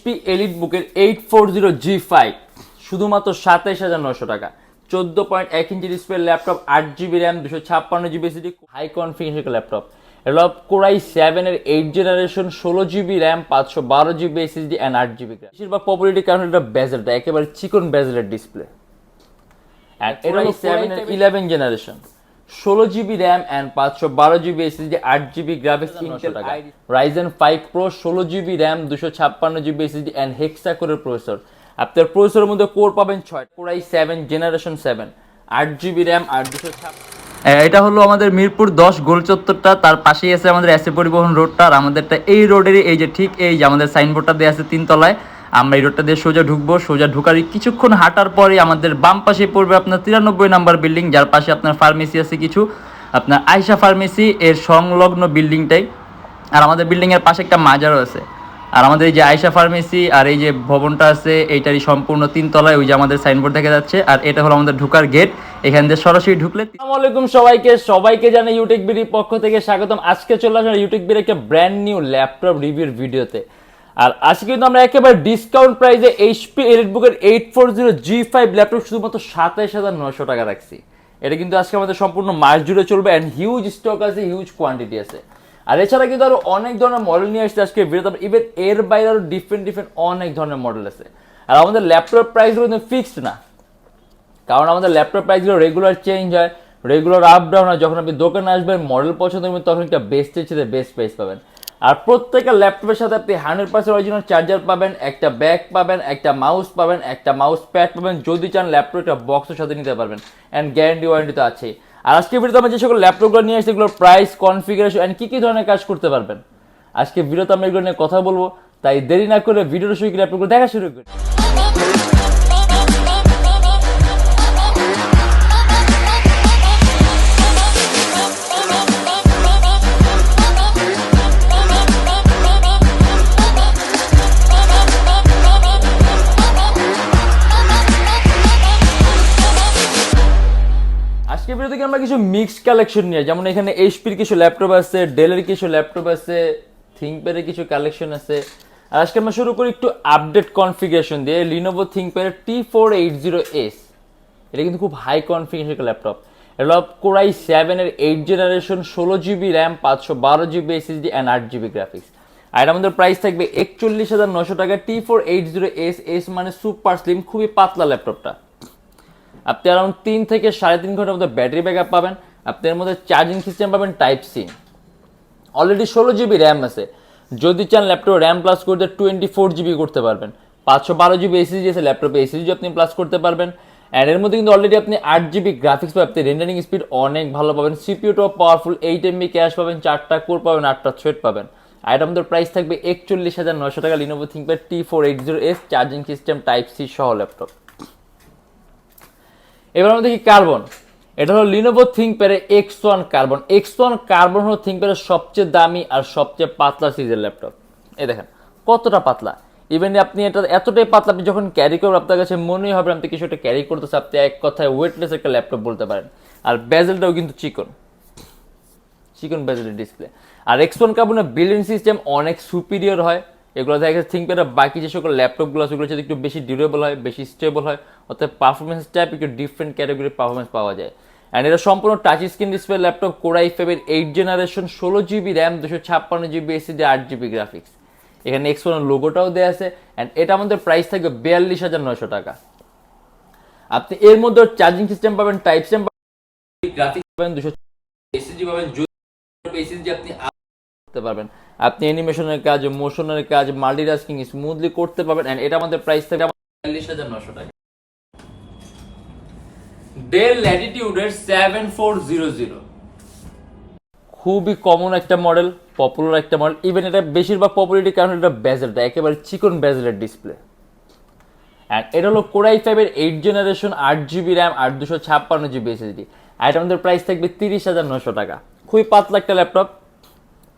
HP elite বুকের eight four zero G five শুধুমাত্র সাতাইশ হাজার নশো টাকা। চোদ্দ পয়েন্ট এক ইঞ্চি ডিসপ্লে ল্যাপটপ আট জিবি র্যাম দুশো ছাপ্পান্ন GB SSD high configuration laptop এটা কোরাই সেভেনের এইট জেনারেশন ষোলো জিবি র্যাম পাঁচশো বারো জিবি এসএসডি অ্যান্ড আট জিবি বেশিরভাগ পপুলারিটি কারণ এটা বেজেলটা একেবারে চিকন বেজেলের ডিসপ্লে অ্যান্ড এটা সেভেনের ইলেভেন জেনারেশন ষোলো জিবি র্যাম অ্যান্ড পাঁচশো বারো জিবি এসএসডি আট GB graphics Intel Ryzen five pro ষোলো জিবি র্যাম দুশো ছাপ্পান্ন জিবি এসএসডি অ্যান্ড হেক্সা কোরের প্রসেসর আপনার প্রসেসরের মধ্যে কোর পাবেন ছয় core i seven generation seven আট জিবি র্যাম আর দুশো এটা হলো আমাদের মিরপুর দশ গোল চত্বরটা তার পাশেই আছে আমাদের এসে পরিবহন রোডটা আর আমাদেরটা এই রোডেরই এই যে ঠিক এই যে আমাদের সাইনবোর্ডটা দেওয়া আছে তিনতলায়। আমরা এই রোডটা দিয়ে সোজা ঢুকবো। সোজা ঢুকার কিছুক্ষণ হাঁটার পরে আমাদের বাম পাশে পড়বে আপনার তিরানব্বই নাম্বার বিল্ডিং, যার পাশে আপনার ফার্মেসি আছে কিছু। আপনার আয়সা ফার্মেসি এর সংলগ্ন বিল্ডিংটাই। আর আমাদের বিল্ডিং এর পাশে একটা মাজারও আছে। আর আমাদের এই যে আয়সা ফার্মেসি আর এই যে ভবনটা আছে, এইটারই সম্পূর্ণ তিন তলায় ওই যে আমাদের সাইনবোর্ড দেখা যাচ্ছে। আর এটা হলো আমাদের ঢুকার গেট। এখান দিয়ে সরাসরি ঢুকলে আসসালামু আলাইকুম সবাইকে। সবাইকে জানাই ইউটিক বিডির পক্ষ থেকে স্বাগতম। আজকে চলে আসলাম ইউটিক বির একটা ব্র্যান্ড নিউ ল্যাপটপ রিভিউর ভিডিওতে আর আজকে কিন্তু আমরা একেবারে ডিসকাউন্ট প্রাইসে HP এলিটবুকের eight four zero G five laptop শুধুমাত্র সাতাইশ হাজার নয়শো টাকা রাখছি। এটা কিন্তু আজকে আমাদের সম্পূর্ণ মাস জুড়ে চলবে অ্যান্ড হিউজ স্টক আছে হিউজ কোয়ান্টিটি আছে। আর এছাড়া কিন্তু আরও অনেক ধরনের মডেল নিয়ে আসছে আজকে ভিডিওতে ইভেন এর বাইরে আরও ডিফারেন্ট ডিফারেন্ট অনেক ধরনের মডেল আছে। আর আমাদের ল্যাপটপ প্রাইসগুলো কিন্তু ফিক্সড না। কারণ আমাদের ল্যাপটপ প্রাইসগুলো রেগুলার চেঞ্জ হয় রেগুলার আপ ডাউন হয়। যখন আপনি দোকানে আসবেন মডেল পছন্দ করবেন, তখন একটা বেস্টের চেয়ে বেস্ট প্রাইস পাবেন। আর প্রত্যেকটা ল্যাপটপের সাথে আপনি হান্ড্রেড পার্সেন্ট অরিজিনাল চার্জার পাবেন, একটা ব্যাগ পাবেন, একটা মাউস পাবেন, একটা মাউস প্যাড পাবেন, যদি চান ল্যাপটপ একটা বক্সের সাথে নিতে পারবেন অ্যান্ড গ্যারান্টি ওয়ারেন্টি তো আছে আর আজকে ভিডিওতে আমরা যে সকল ল্যাপটপগুলো নিয়ে আসছি, এগুলোর প্রাইস কনফিগারেশন অ্যান্ড কী কী ধরনের কাজ করতে পারবেন? আজকে ভিডিওতে আমি এগুলো নিয়ে কথা বলব, তাই দেরি না করে ভিডিওটা শুরু করে ল্যাপটপগুলো দেখা শুরু করি আজকে ভিডিও থেকে আমরা কিছু মিক্সড কালেকশন নিয়ে যেমন এখানে এইচপির কিছু ল্যাপটপ আছে ডেলের কিছু ল্যাপটপ আছে থিঙ্কপ্যাডের কিছু কালেকশন আছে। আর আজকে আমরা শুরু করি একটু আপডেট কনফিগারেশন দিয়ে Lenovo থিঙ্কপ্যাডের T four eight zero S এটা কিন্তু খুব হাই কনফিগারেশন ল্যাপটপ এটা কোরাই সেভেনের এইট জেনারেশন ষোলো জিবি র্যাম পাঁচশো বারো জিবি এসএসডি অ্যান্ড আট জিবি গ্রাফিক্স আর আমাদের প্রাইস থাকবে একচল্লিশ হাজার নশো টাকা T four eight zero S S মানে সুপার স্লিম খুবই পাতলা ল্যাপটপটা আপনি অ্যারাউন্ড তিন থেকে সাড়ে তিন ঘণ্টার মধ্যে ব্যাটারি ব্যাকআপ পাবেন। আপনি এর মধ্যে চার্জিং সিস্টেম পাবেন টাইপ সি অলরেডি ষোলো জিবি র্যাম আছে। যদি চান ল্যাপটপ র্যাম প্লাস করতে টোয়েন্টি ফোর জিবি করতে পারবেন। পাঁচশো বারো জিবি এসিজি আছে ল্যাপটপে এসিজি আপনি প্লাস করতে পারবেন। অ্যান্ড এর মধ্যে কিন্তু অলরেডি আপনি আট জিবি গ্রাফিক্স পাবেন। আপনি রেন্ডারিং স্পিড অনেক ভালো পাবেন। সিপিউটাও পাওয়ারফুল এইট এমবি ক্যাশ পাবেন, চারটা কোর পাবেন, আটটা থ্রেড পাবেন। আর এটা আমাদের প্রাইস থাকবে একচল্লিশ হাজার নশো টাকা। Lenovo ThinkPad T four eight zero S charging system type C সহ ল্যাপটপ এবার আমরা দেখি কার্বন। এটা হলো Lenovo থিঙ্কপ্যাডের X one Carbon. X one Carbon হলো থিঙ্কপ্যাডের সবচেয়ে দামি আর সবচেয়ে পাতলা সিজের ল্যাপটপ। এই দেখেন, কতটা পাতলা। ইভেন আপনি এটা এতটাই পাতলা, আপনি যখন ক্যারি করবেন, আপনার কাছে মনেই হবে আপনি কিছু একটা ক্যারি করতেছে আপনি এক কথায় ওয়েটলেস একটা ল্যাপটপ বলতে পারেন। আর বেজেলটাও কিন্তু চিকন। চিকন বেজেলের ডিসপ্লে আর এক্স ওয়ান কার্বনের বিল্ডিং সিস্টেম অনেক সুপিরিয়র হয়। এগুলো দেখা গেছে থিঙ্কপ্যাডের বাকি যে সকল ল্যাপটপগুলো আছে ওগুলো হচ্ছে একটু বেশি ডিউরেবল হয়, বেশি স্টেবল হয়, অর্থাৎ পারফরমেন্স টাইপ একটু ডিফারেন্ট ক্যাটাগরির পারফরমেন্স পাওয়া যায়। অ্যান্ড এটা সম্পূর্ণ touch screen display laptop core i ফাইভের এইট জেনারেশন ষোলো জিবি র্যাম দুশো ছাপ্পান্ন জিবি এসিডি আট জিবি গ্রাফিক্স এখানে এক্স ওয়ান লোগোটাও দেওয়া আছে অ্যান্ড এটা আমাদের প্রাইস থাকবে বিয়াল্লিশ হাজার নয়শো টাকা। আপনি এর মধ্যে চার্জিং সিস্টেম পাবেন টাইপ সিস্টেম গ্রাফিক্স পাবেন, দুশো এসিজি পাবেন এসিজি আপনি করতে পারবেন। আপনি অ্যানিমেশনের কাজ, মোশনের কাজ, মাল্টিটাস্কিং স্মুথলি করতে পারবেন এন্ড এটা আমাদের প্রাইস থেকে বিয়াল্লিশ হাজার নশো টাকা। ডেল ল্যাটিটিউডের সেভেন ফোর জিরো জিরো খুবই কমন একটা মডেল পপুলার একটা মডেল ইভেন এটা বেশিরভাগ পপুলারিটি কারণ এটা বেজেলটা একেবারে চিকন বেজেলের ডিসপ্লে অ্যান্ড এটা হলো কোরাই ফাইভের এইট জেনারেশন আট জিবি র্যাম আট দুশো ছাপ্পান্ন জিবি এসএসডি আর এটা আমাদের প্রাইস থাকবে তিরিশ হাজার নশো টাকা। খুবই পাতলা একটা laptop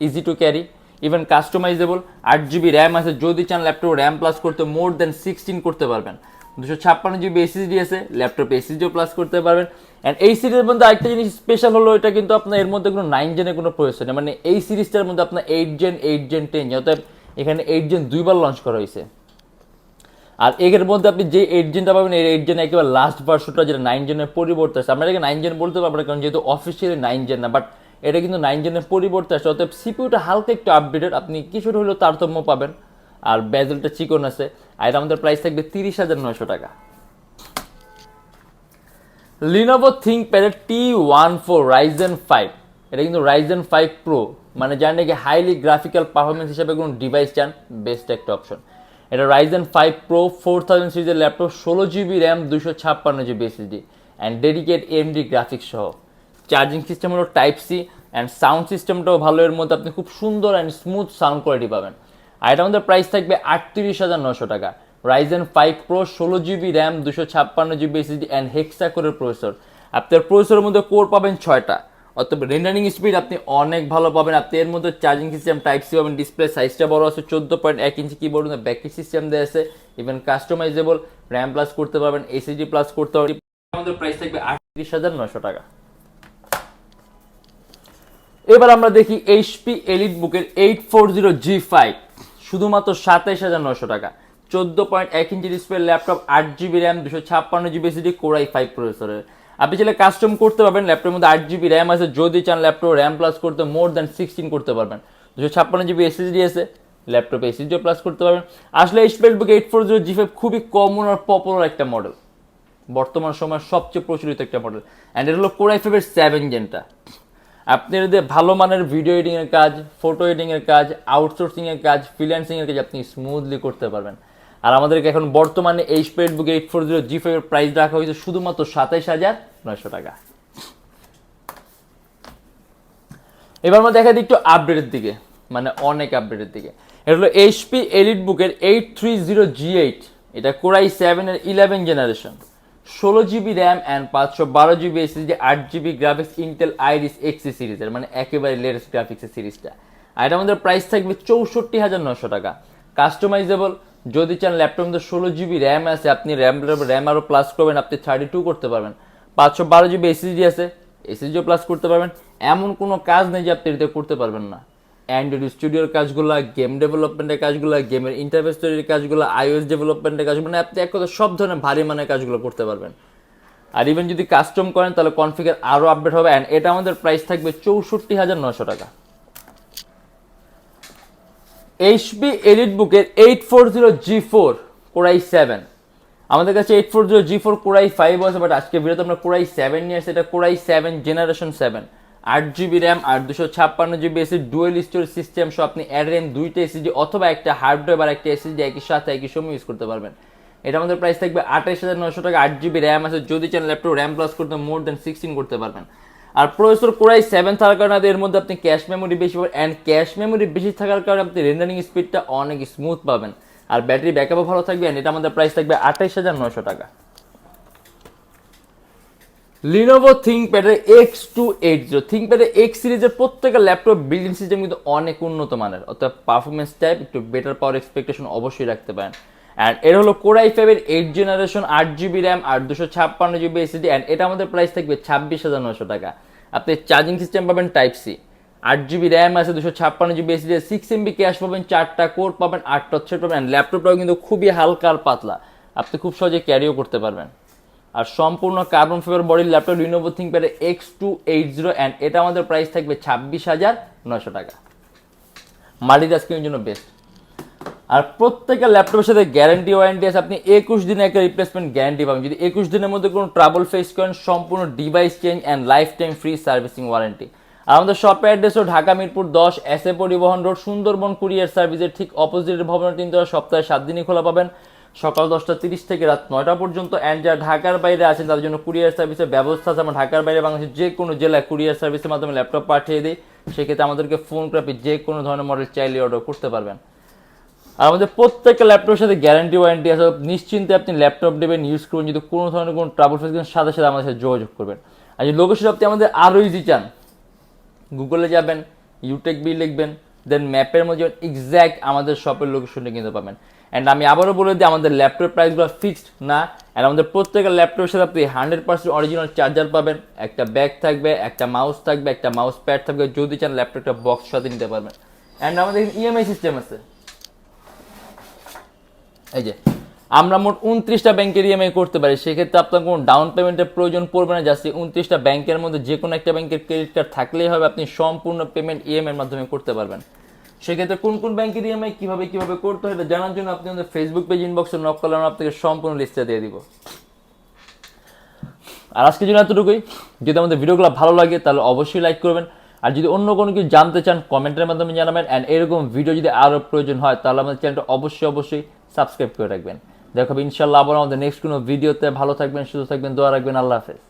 easy to carry even customizable আট জিবি র্যাম আছে, যদি চান ল্যাপটপ র্যাম প্লাস করতে মোর দেন সিক্সটিন করতে পারবেন। দুশো ছাপ্পান্ন জিবি এসএসডি আছে ল্যাপটপ এসএসডিও প্লাস করতে পারবেন। অ্যান্ড এই সিরিজের মধ্যে আরেকটা জিনিস স্পেশাল হলো, এটা কিন্তু আপনার এর মধ্যে কোনো নাইন জেনের কোনো প্রয়োজন নেই। মানে এই সিরিজটার মধ্যে আপনার eight gen eight gen ten অর্থাৎ এখানে এইট জেন দুইবার লঞ্চ করা হয়েছে। আর এর মধ্যে আপনি যে এইট জেনটা পাবেন, এই এইট জেন একেবারে লাস্ট ভার্সনটা যেটা নাইন জেনের পরিবর্তে আছে। আমরা এটাকে নাইন জেন বলতে পারব কারণ যেহেতু অফিসিয়ালি নাইন জেন না বাট এটা কিন্তু নাইন জেনের পরিবর্তে আসছে অতএব সিপিউটা হালকা একটু আপডেটেড আপনি কিছুটা হলেও তারতম্য পাবেন। আর ব্যাজেলটা চিকন আছে, আর আমাদের প্রাইস থাকবে তিরিশ হাজার নয়শো টাকা। Lenovo থিঙ্কপ্যাডের T one four Ryzen five এটা কিন্তু রাইজেন ফাইভ প্রো মানে যার নাকি হাইলি গ্রাফিক্যাল পারফরমেন্স হিসেবে কোনো ডিভাইস চান বেস্ট একটা অপশন এটা Ryzen five pro four thousand সিরিজের ল্যাপটপ ষোলো জিবি র্যাম দুশো ছাপ্পান্ন GB SSD and dedicate AMD graphics সহ। চার্জিং সিস্টেম হলো টাইপ সি অ্যান্ড সাউন্ড সিস্টেমটাও ভালো, এর মধ্যে আপনি খুব সুন্দর অ্যান্ড স্মুথ সাউন্ড কোয়ালিটি পাবেন। আর এটা আমাদের প্রাইস থাকবে আটত্রিশ হাজার নশো টাকা। রাইজেন ফাইভ প্রো ষোলো জিবি র্যাম দুশো ছাপ্পান্ন জিবি এসএসডি অ্যান্ড হেক্সা কোরের প্রসেসর আপনার প্রসেসরের মধ্যে কোর পাবেন ছয়টা। অর্থাৎ রেন্ডারিং স্পিড আপনি অনেক ভালো পাবেন। আপনি এর মধ্যে চার্জিং সিস্টেম টাইপ সি পাবেন ডিসপ্লে সাইজটা বড় আছে, চোদ্দ পয়েন্ট এক ইঞ্চি কিবোর্ড ব্যাকি সিস্টেম দেওয়া আছে ইভেন কাস্টমাইজেবল র্যাম প্লাস করতে পারবেন এসএসডি প্লাস করতে পারবেন। আমাদের প্রাইস থাকবে আটত্রিশ হাজার নশো টাকা। এবার আমরা দেখি এইচপি এলিট বুকের eight four zero G five শুধুমাত্র সাতাইশ হাজার নশো টাকা। চোদ্দ পয়েন্ট এক ইঞ্চি ডিসপ্লে ল্যাপটপ আট জিবি র্যাম দুশো ছাপ্পান্ন জিবি এসিডি কোরাই ফাইভ প্রসেসরের আপনি চাইলে কাস্টম করতে পারবেন ল্যাপটপের মধ্যে আট জিবি র্যাম আছে, যদি চান ল্যাপটপ র্যাম প্লাস করতে মোর দ্যান সিক্সটিন করতে পারবেন। দুশো ছাপ্পান্ন জিবি এসএসডি আছে ল্যাপটপে এসএসডিও প্লাস করতে পারবেন। আসলে HP Elite book eight four zero G five খুবই কমন আর পপুলার একটা মডেল বর্তমান সময়ের সবচেয়ে প্রচলিত একটা মডেল অ্যান্ড এটা হলো কোরাই ফাইভের সেভেন জেনটা আপনি যদি ভালো মানের ভিডিও এডিং এর কাজ ফটো এডিং এর কাজ আউটসোর্সিংয়ের কাজ ফ্রিল্যান্সিংয়ের কাজ আপনি স্মুথলি করতে পারবেন। আর আমাদেরকে এখন বর্তমানে এই স্পেড book eight four zero G ফাইভের প্রাইস রাখা হয়েছে শুধুমাত্র সাতাইশ হাজার নয়শো টাকা। এবার আমরা দেখা দিই একটু আপডেটের দিকে মানে অনেক আপডেটের দিকে। এটা হলো এইচপি এলিট বুকের eight three zero G eight এটা কোরাই সেভেনের ইলেভেন জেনারেশন ষোলো জিবি র্যাম অ্যান্ড পাঁচশো বারো জিবি এসএসডি আট GB graphics Intel Iris Xe সিরিজের মানে একেবারে লেটেস্ট গ্রাফিক্সের সিরিজটা আর এটা আমাদের প্রাইস থাকবে চৌষট্টি হাজার নশো টাকা। কাস্টমাইজেবল যদি চান ল্যাপটপ মধ্যে ষোলো জিবি র্যাম আছে, আপনি র্যাম র্যাম আরও প্লাস করবেন, আপনি থার্টি টু করতে পারবেন। পাঁচশো বারো জিবি এসএসডি আছে এসএসডিও প্লাস করতে পারবেন। এমন কোনো কাজ নেই যে আপনি এটা করতে পারবেন না। অ্যান্ড্রয়েড স্টুডিওর কাজগুলো গেম ডেভেলপমেন্টের কাজগুলো গেমের ইন্টারফেস তৈরির কাজগুলো আইওএস ডেভেলপমেন্টের কাজগুলো মানে আপনি এক কথা সব ধরনের ভারী মানের কাজগুলো করতে পারবেন। আর ইভেন যদি কাস্টম করেন, তাহলে কনফিগার আরও আপডেট হবে অ্যান্ড এটা আমাদের প্রাইস থাকবে চৌষট্টি হাজার নশো টাকা। এইচপি এলিট বুকের eight four zero G four core i seven আমাদের কাছে eight four zero G four core i five আছে বাট আজকে ভিডিওতে আমরা কোরাই সেভেন নিয়ে আসছি, এটা core i seven generation seven আট জিবি র্যাম আর দুশো ছাপ্পান্ন GB SSD dual storage system সহ আপনি অ্যাড র্যাম দুইটা এসিডি অথবা একটা হার্ড ড্রাইভ একটা এসিডি একই সাথে একই সময় ইউজ করতে পারবেন। এটা আমাদের প্রাইস থাকবে আঠাইশ হাজার নশো টাকা, আট জিবি র্যাম আছে। যদি চান ল্যাপটপ র্যাম প্লাস করতে মোর দেন সিক্সটিন করতে পারবেন। আর প্রসেসর কোরাই সেভেন থাকার কারণে এর মধ্যে আপনি ক্যাশ মেমোরি বেশি পাবেন অ্যান্ড ক্যাশ মেমোরি বেশি থাকার কারণে আপনি রেন্ডারিং স্পিডটা অনেক স্মুথ পাবেন। আর ব্যাটারি ব্যাকআপও ভালো থাকবে অ্যান্ড এটা আমাদের প্রাইস থাকবে আঠাইশ হাজার নশো টাকা। লিনোভো থিঙ্কপ্যাডের এক্স টু এইট জিরো থিঙ্কপ্যাডের এক্স সিরিজের প্রত্যেকটা ল্যাপটপ বিল্ডিং সিস্টেম কিন্তু অনেক উন্নত মানের। অর্থাৎ পারফরমেন্স টাইপ একটু বেটার পাওয়ার এক্সপেকটেশন অবশ্যই রাখতে পারেন। অ্যান্ড এর হলো কোরাই ফাইভের এইট জেনারেশন আট জিবি র্যাম আর দুশো ছাপ্পান্ন জিবি এসিডি অ্যান্ড এটা আমাদের প্রাইস থাকবে ছাব্বিশ হাজার নশো টাকা। আপনি চার্জিং সিস্টেম পাবেন টাইপ সি আট জিবি র্যাম আছে, দুশো ছাপ্পান্ন GB SSD six MB cache পাবেন, চারটা কোর পাবেন, আটটা থ্রেড পাবেন ল্যাপটপটাও কিন্তু খুবই হালকা আর পাতলা। আপনি খুব সহজে ক্যারিও করতে পারবেন। আর সম্পূর্ণ কার্বন ফাইবার বডির laptop Lenovo ThinkPad X two eight zero and এটা আমাদের প্রাইস থাকবে ছাব্বিশ হাজার নশো টাকা। মাল্টিটাস্কিংয়ের জন্য বেস্ট আর প্রত্যেকটা ল্যাপটপের সাথে গ্যারান্টি ওয়ারেন্টি আছে, আপনি একুশ দিনে একটা রিপ্লেসমেন্ট গ্যারান্টি পাবেন। যদি একুশ দিনের মধ্যে কোনো ট্রাবল ফেস করেন, সম্পূর্ণ device change and life time free servicing warranty আর আমাদের শপের অ্যাড্রেস ঢাকা মিরপুর দশ এস এ পরিবহন রোড, সুন্দরবন কুরিয়ার সার্ভিসের ঠিক অপোজিটের ভবনের তিন তলা সপ্তাহে সাত দিনই খোলা পাবেন। সকাল দশটা তিরিশ থেকে রাত নয়টা পর্যন্ত অ্যান্ড যারা ঢাকার বাইরে আছেন, তাদের জন্য কুরিয়ার সার্ভিসের ব্যবস্থা আছে। আমরা ঢাকার বাইরে বাংলাদেশের যে কোনো জেলায় কুরিয়ার সার্ভিসের মাধ্যমে ল্যাপটপ পাঠিয়ে দিই। সেক্ষেত্রে আমাদেরকে ফোন করে যে কোনো ধরনের মডেল চাইলে অর্ডার করতে পারবেন। আর আমাদের প্রত্যেকটা ল্যাপটপের সাথে গ্যারান্টি ওয়ারেন্টি আছে। নিশ্চিন্তে আপনি ল্যাপটপ নেবেন ইউজ করবেন যদি কোনো ধরনের কোনো ট্রাবল ফেস সাথে সাথে আমাদের সাথে যোগাযোগ করবেন। আর যদি লোকেশন আপনি আমাদের আরও ইজি চান গুগলে যাবেন ইউটেক বি লিখবেন দেন ম্যাপের মধ্যে এক্স্যাক্ট আমাদের শপের লোকেশনটা কিনতে পাবেন। অ্যান্ড আমি আবারও বলে দিই, আমাদের ল্যাপটপ প্রাইসগুলো ফিক্সড না। অ্যান্ড আমাদের প্রত্যেকের ল্যাপটপের সাথে আপনি হান্ড্রেড পার্সেন্ট অরিজিনাল চার্জার পাবেন। একটা ব্যাগ থাকবে, একটা মাউস থাকবে, একটা মাউস প্যাড থাকবে, যদি চান ল্যাপটপটা বক্স সাথে নিতে পারবেন। অ্যান্ড আমাদের ইএমআই সিস্টেম আছে। এই যে, আমরা মোট উনত্রিশটা ব্যাংকের ইএমআই করতে পারি। সেক্ষেত্রে আপনার কোনো ডাউন পেমেন্টের প্রয়োজন পড়বে না। জাস্ট উনত্রিশটা ব্যাংকের মধ্যে যে কোনো একটা ব্যাংকের ক্রেডিট কার্ড থাকলেই হবে। আপনি সম্পূর্ণ পেমেন্ট ইএমআই এর মাধ্যমে করতে পারবেন। সেক্ষেত্রে কোন কোন ব্যাংকের ইএমআই কীভাবে কীভাবে করতে হবে জানার জন্য আপনি আমাদের ফেসবুক পেজ ইনবক্সে নক করলে আমরা আপনাকে সম্পূর্ণ লিস্টটা দিয়ে দিব। আর আজকে জন্য এতটুকুই। যদি আমাদের ভিডিওগুলো ভালো লাগে, তাহলে অবশ্যই লাইক করবেন। আর যদি অন্য কোনো কিছু জানতে চান, কমেন্টের মাধ্যমে জানাবেন। অ্যান্ড এরকম ভিডিও যদি আরও প্রয়োজন হয়, তাহলে আমাদের চ্যানেলটা অবশ্যই অবশ্যই সাবস্ক্রাইব করে রাখবেন। দেখাবে ইনশাল্লাহ আবার আমাদের নেক্সট কোনো ভিডিওতে ভালো থাকবেন, সুস্থ থাকবেন, দোয়া রাখবেন। আল্লাহ হাফেজ।